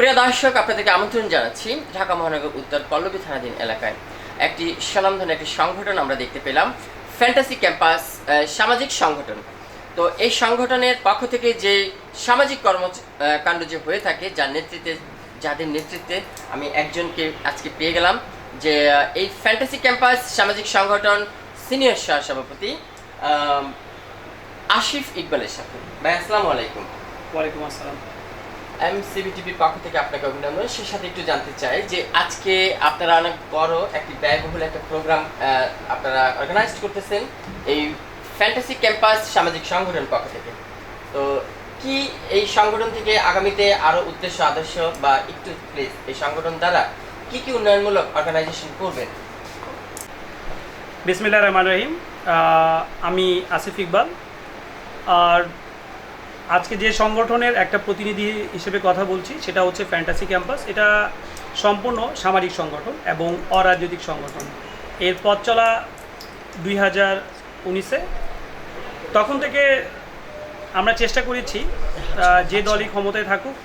প্রিয় দর্শক আপনাদেরকে আমন্ত্রণ জানাচ্ছি ঢাকা মহানগর উত্তর পল্লবী থানাধীন এলাকায়। একটি স্বনামধন্য একটি সংগঠন আমরা দেখতে পেলাম ফ্যান্টাসি ক্যাম্পাস সামাজিক সংগঠন। তো এই সংগঠনের পক্ষ থেকে যে সামাজিক কর্ম আহ, কাণ্ড যে হয়ে থাকে যার নেতৃত্বে যাদের নেতৃত্বে আমি একজনকে আজকে পেয়ে গেলাম যে এই ফ্যান্টাসি ক্যাম্পাস সামাজিক সংগঠন সিনিয়র সহ সভাপতি আশিফ ইকবালের সাথে। ভাই আসসালামু আলাইকুম। ওয়ালাইকুম আসসালাম। এমসিবিটিভির পক্ষ থেকে আপনাকে অভিনন্দন। সে সাথে একটু জানতে চাই যে আজকে আপনারা অনেক বড় একটি ব্যয়বহুল একটা প্রোগ্রাম আপনারা অর্গানাইজ করতেছেন এই ফ্যান্টাসি ক্যাম্পাস সামাজিক সংগঠন পক্ষ থেকে। তো কি এই সংগঠন থেকে আগামীতে আরও উদ্দেশ্য, আদর্শ বা একটু প্লিজ এই সংগঠন দ্বারা কি কি উন্নয়নমূলক অর্গানাইজেশন করবেন? বিসমিল্লা রহমান রহিম। আমি আসিফ ইকবাল। আর আজকে যে সংগঠনের একটা প্রতিনিধি হিসেবে কথা বলছি সেটা হচ্ছে ফ্যান্টাসি ক্যাম্পাস এটা সম্পূর্ণ সামাজিক সংগঠন এবং অরাজনৈতিক সংগঠন। এর পথ চলা দুই হাজার উনিশে। তখন থেকে আমরা চেষ্টা করেছি যে দলই ক্ষমতায় থাকুক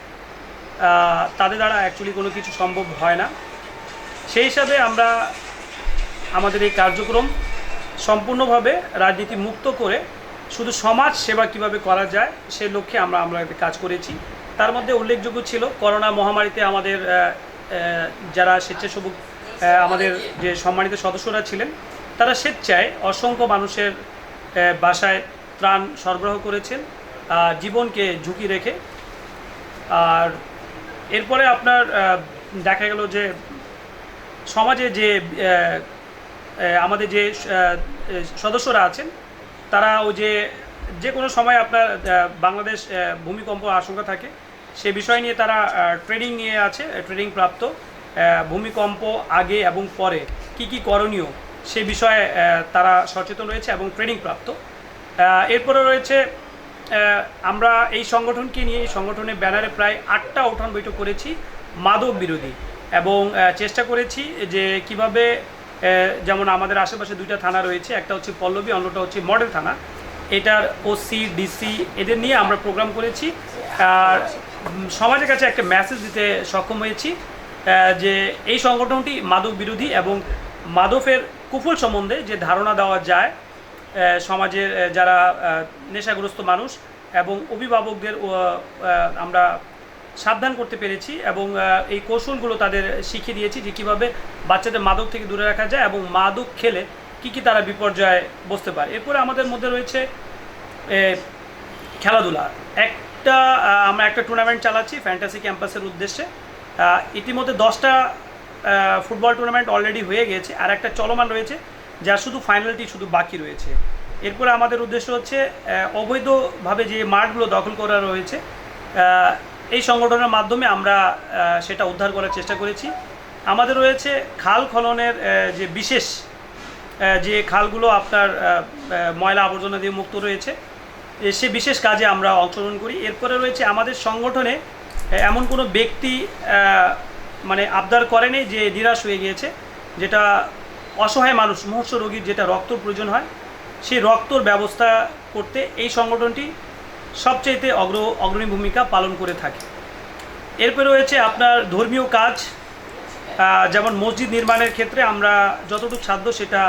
তাদের দ্বারা অ্যাকচুয়ালি কোনো কিছু সম্ভব হয় না। সেই হিসাবে আমরা আমাদের এই কার্যক্রম সম্পূর্ণভাবে রাজনীতি মুক্ত করে শুধু সমাজ সেবা কীভাবে করা যায়, সে লক্ষ্যে আমরা আমরা একটা কাজ করেছি। তার মধ্যে উল্লেখযোগ্য ছিল করোনা মহামারীতে আমাদের যারা স্বেচ্ছাসেবক আমাদের যে সম্মানিত সদস্যরা ছিলেন, তারা স্বেচ্ছায় অসংখ্য মানুষের বাসায় ত্রাণ সরবরাহ করেছেন জীবনকে ঝুঁকি রেখে। আর এরপরে আপনার দেখা গেল যে সমাজে যে আমাদের যে সদস্যরা আছেন তারা ওই যে যে কোনো সময় আপনার বাংলাদেশ ভূমিকম্প আশঙ্কা থাকে, সে বিষয় নিয়ে তারা ট্রেনিং নিয়ে আছে ট্রেনিং প্রাপ্ত ভূমিকম্প আগে এবং পরে কি কি করণীয় সে বিষয়ে তারা সচেতন রয়েছে এবং ট্রেনিং প্রাপ্ত। এরপরে রয়েছে আমরা এই সংগঠনকে নিয়ে, এই সংগঠনের ব্যানারে প্রায় আটটা উঠান বৈঠক করেছি, মাদক বিরোধী। এবং চেষ্টা করেছি যে কীভাবে যেমন আমাদের আশেপাশে দুইটা থানা রয়েছে, একটা হচ্ছে পল্লবী, অন্যটা হচ্ছে মডেল থানা। এটার ওসি ডিসি এদের নিয়ে আমরা প্রোগ্রাম করেছি। আর সমাজের কাছে একটা মেসেজ দিতে সক্ষম হয়েছি যে এই সংগঠনটি মাদক বিরোধী এবং মাদকের কুফল সম্বন্ধে যে ধারণা দেওয়া যায় সমাজের যারা নেশাগ্রস্ত মানুষ এবং অভিভাবকদের আমরা সাবধান করতে পেরেছি এবং এই কৌশলগুলো তাদের শিখিয়ে দিয়েছি যে কীভাবে বাচ্চাদের মাদক থেকে দূরে রাখা যায় এবং মাদক খেলে কী কী তারা বিপর্যয়ে বসতে পারে। এরপরে আমাদের মধ্যে রয়েছে খেলাধুলা। একটা আমরা একটা টুর্নামেন্ট চালাচ্ছি ফ্যান্টাসি ক্যাম্পাসের উদ্দেশ্যে। ইতিমধ্যে দশটা ফুটবল টুর্নামেন্ট অলরেডি হয়ে গিয়েছে আর একটা চলমান রয়েছে যার শুধু ফাইনালটি শুধু বাকি রয়েছে। এরপরে আমাদের উদ্দেশ্য হচ্ছে অবৈধভাবে যে মাঠগুলো দখল করা রয়েছে এই সংগঠনের মাধ্যমে আমরা সেটা উদ্ধার করার চেষ্টা করেছি। আমাদের রয়েছে খাল খননের যে বিশেষ যে খালগুলো আপনার ময়লা আবর্জনা দিয়ে মুক্ত রয়েছে সে বিশেষ কাজে আমরা অংশগ্রহণ করি। এরপরে রয়েছে আমাদের সংগঠনে এমন কোনো ব্যক্তি মানে আবদার করেনি যে নিরাশ হয়ে গিয়েছে, যেটা অসহায় মানুষ, মুহূর্ত রোগীর যেটা রক্তর প্রয়োজন হয়, সেই রক্তর ব্যবস্থা করতে এই সংগঠনটি সবচাইতে অগ্র, অগ্রণী ভূমিকা পালন করে থাকে। এরপরে রয়েছে আপনার ধর্মীয় কাজ যেমন মসজিদ নির্মাণের ক্ষেত্রে আমরা যতটুকু সাধ্য সেটা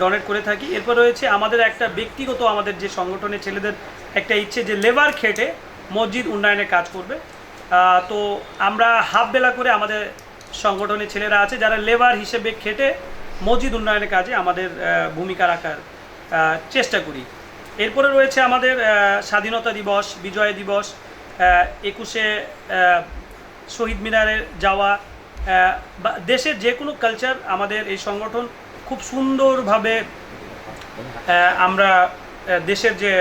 ডোনেট করে থাকি। এরপর রয়েছে আমাদের একটা ব্যক্তিগত আমাদের যে সংগঠনের ছেলেদের একটা ইচ্ছে যে লেবার খেটে মসজিদ উন্নয়নের কাজ করবে। তো আমরা হাফ বেলা করে আমাদের সংগঠনের ছেলেরা আছে যারা লেবার হিসেবে খেটে মসজিদ উন্নয়নের কাজে আমাদের ভূমিকা রাখার চেষ্টা করি। এরপরে রয়েছে আমাদের স্বাধীনতা দিবস, বিজয় দিবস একুশে শহীদ মিনারে যাওয়া দেশের যে কোনো কালচার আমাদের এই সংগঠন খুব সুন্দরভাবে আমরা দেশের যে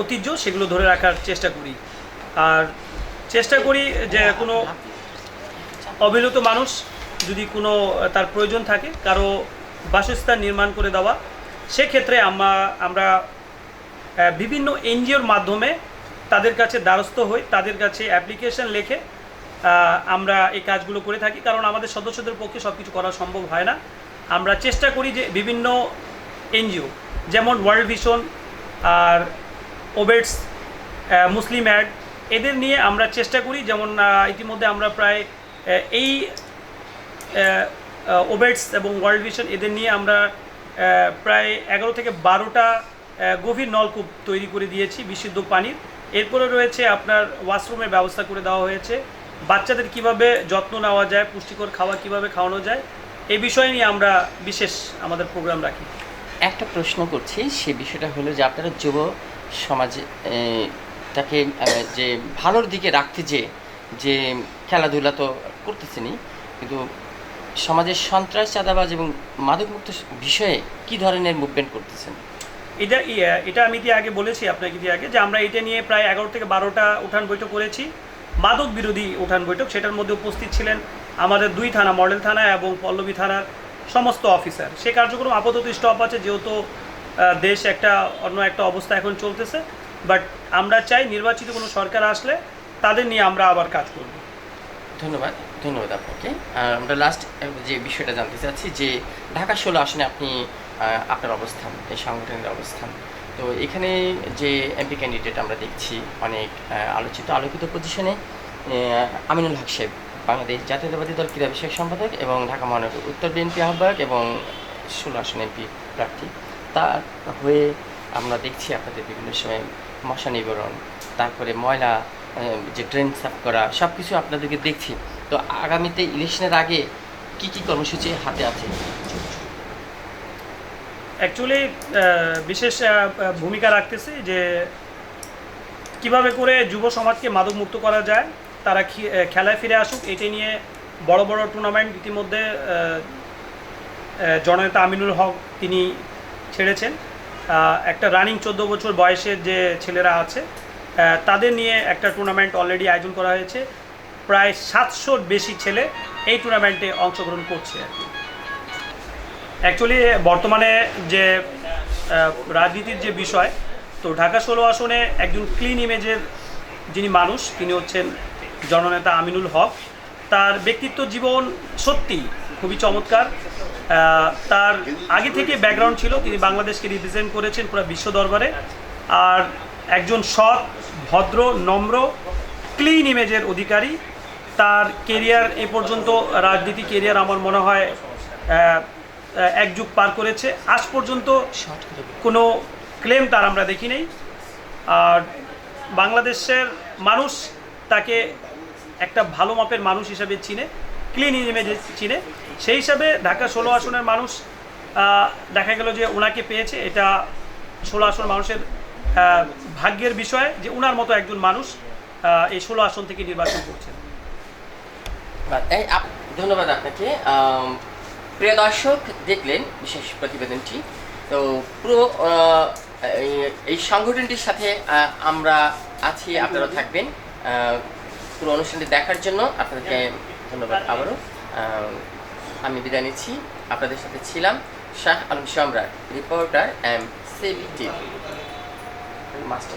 ঐতিহ্য সেগুলো ধরে রাখার চেষ্টা করি। আর চেষ্টা করি যে কোনো অবিলত মানুষ যদি কোনো, তার প্রয়োজন থাকে, কারও বাসস্থান নির্মাণ করে দেওয়া, সেক্ষেত্রে আমরা আমরা বিভিন্ন এনজিওর মাধ্যমে তাদের কাছে দ্বারস্থ হই, তাদের কাছে অ্যাপ্লিকেশন লেখে আমরা এই কাজগুলো করে থাকি, কারণ আমাদের সদস্যদের পক্ষে সব কিছু করা সম্ভব হয় না। আমরা চেষ্টা করি যে বিভিন্ন এনজিও, যেমন ওয়ার্ল্ড ভিশন আর ওবেটস মুসলিম অ্যাড এদের নিয়ে আমরা চেষ্টা করি। যেমন ইতিমধ্যে আমরা প্রায় এই ওবেটস এবং ওয়ার্ল্ড ভিশন এদের নিয়ে আমরা প্রায় এগারো থেকে বারোটা গভীর নলকূপ তৈরি করে দিয়েছি বিশুদ্ধ পানির। এরপরে রয়েছে আপনার ওয়াশরুমের ব্যবস্থা করে দেওয়া হয়েছে। বাচ্চাদের কীভাবে যত্ন নেওয়া যায় পুষ্টিকর খাওয়া কীভাবে খাওয়ানো যায় এই বিষয় নিয়ে আমরা বিশেষ আমাদের প্রোগ্রাম রাখি। একটা প্রশ্ন করছি সে বিষয়টা হলো যে আপনারা যুব সমাজে তাকে যে ভালোর দিকে রাখতে যে যে খেলাধুলা তো করতেছেনই কিন্তু সমাজের সন্ত্রাস চাঁদাবাজ এবং মাদকমুক্ত বিষয়ে কি ধরনের মুভমেন্ট করতেছেন? এটা ইয়ে- এটা আমি দিয়ে আগে বলেছি আপনাকে দিয়ে আগে যে আমরা এটা নিয়ে প্রায় এগারো থেকে বারোটা উঠান বৈঠক করেছি। মাদক বিরোধী উঠান বৈঠক, সেটার মধ্যে উপস্থিত ছিলেন আমাদের দুই থানা, মডেল থানা এবং পল্লবী থানার সমস্ত অফিসার। সে কার্যক্রম আপাতত স্টপ আছে যেহেতু দেশ একটা অন্য একটা অবস্থা এখন চলতেছে। বাট আমরা চাই নির্বাচিত কোনো সরকার আসলে তাদের নিয়ে আমরা আবার কাজ করব। ধন্যবাদ ধন্যবাদ আপনাকে। আমরা লাস্ট যে বিষয়টা জানতে চাচ্ছি, যে ঢাকা ষোলো আসনে আপনি আপনার অবস্থান, এই সংগঠনের অবস্থান তো এখানে যে এমপি ক্যান্ডিডেট আমরা দেখছি অনেক আলোচিত, আলোকিত পজিশনে আমিনুল হক সাহেব, বাংলাদেশ জাতীয়তাবাদী দল ক্রীড়া বিষয়ক সম্পাদক এবং ঢাকা মহানগর উত্তর বিএনপি আহ্বায়ক এবং ষোলো আসন এমপি প্রার্থী। তার হয়ে আমরা দেখছি আপনাদের বিভিন্ন সময় মশা নিবারণ, তারপরে ময়লা যে ড্রেন সাফ করা সব কিছু আপনাদেরকে দেখছি। তো আগামীতে ইলেকশনের আগে কি কি কর্মসূচি হাতে আছে? অ্যাকচুয়ালি বিশেষ ভূমিকা রাখতেছে যে কীভাবে করে যুব সমাজকে মাদক মুক্ত করা যায়, তারা খেলায় ফিরে আসুক, এটি নিয়ে বড় বড় টুর্নামেন্ট ইতিমধ্যে জননেতা আমিনুল হক তিনি ছেড়েছেন। একটা রানিং চোদ্দ বছর বয়সের যে ছেলেরা আছে তাদের নিয়ে একটা টুর্নামেন্ট অলরেডি আয়োজন করা হয়েছে। প্রায় সাতশোর বেশি ছেলে এই টুর্নামেন্টে অংশগ্রহণ করছে আর কি। অ্যাকচুয়ালি বর্তমানে যে রাজনীতির যে বিষয়, তো ঢাকা ষোলো আসনে একজন ক্লিন ইমেজের যিনি মানুষ, তিনি হচ্ছেন জননেতা আমিনুল হক। তার ব্যক্তিত্ব জীবন সত্যি খুবই চমৎকার। তার আগে থেকে ব্যাকগ্রাউন্ড ছিল, তিনি বাংলাদেশকে রিপ্রেজেন্ট করেছেন পুরো বিশ্ব দরবারে। আর একজন সৎ, ভদ্র, নম্র ক্লিন ইমেজের অধিকারী। তার কেরিয়ার এ পর্যন্ত রাজনীতি কেরিয়ার আমার মনে হয় এক যুগ পার করেছে। আজ পর্যন্ত কোনো ক্লেম তার আমরা দেখি নেই। আর বাংলাদেশের মানুষ তাকে একটা ভালো মাপের মানুষ হিসাবে চিনে ক্লিন ইমেজে চিনে। সেই হিসাবে ঢাকা ষোলো আসনের মানুষ দেখা গেল যে ওনাকে পেয়েছে। এটা ষোলো আসন মানুষের ভাগ্যের বিষয় যে ওনার মতো একজন মানুষ এই ষোলো আসন থেকে নির্বাচন করছেন। বা- এই আপ- ধন্যবাদ আপনাকে। প্রিয় দর্শক, দেখলেন বিশেষ প্রতিবেদনটি। তো পুরো এই- সংগঠনটির সাথে আমরা আছি, আপনারা থাকবেন। পুরো অনুষ্ঠানটি দেখার জন্য আপনাদেরকে ধন্যবাদ আবারও। আমি বিদায় নিচ্ছি। আপনাদের সাথে ছিলাম শাহ আলম সম্রাট রিপোর্টার এম সিবি মাস্টার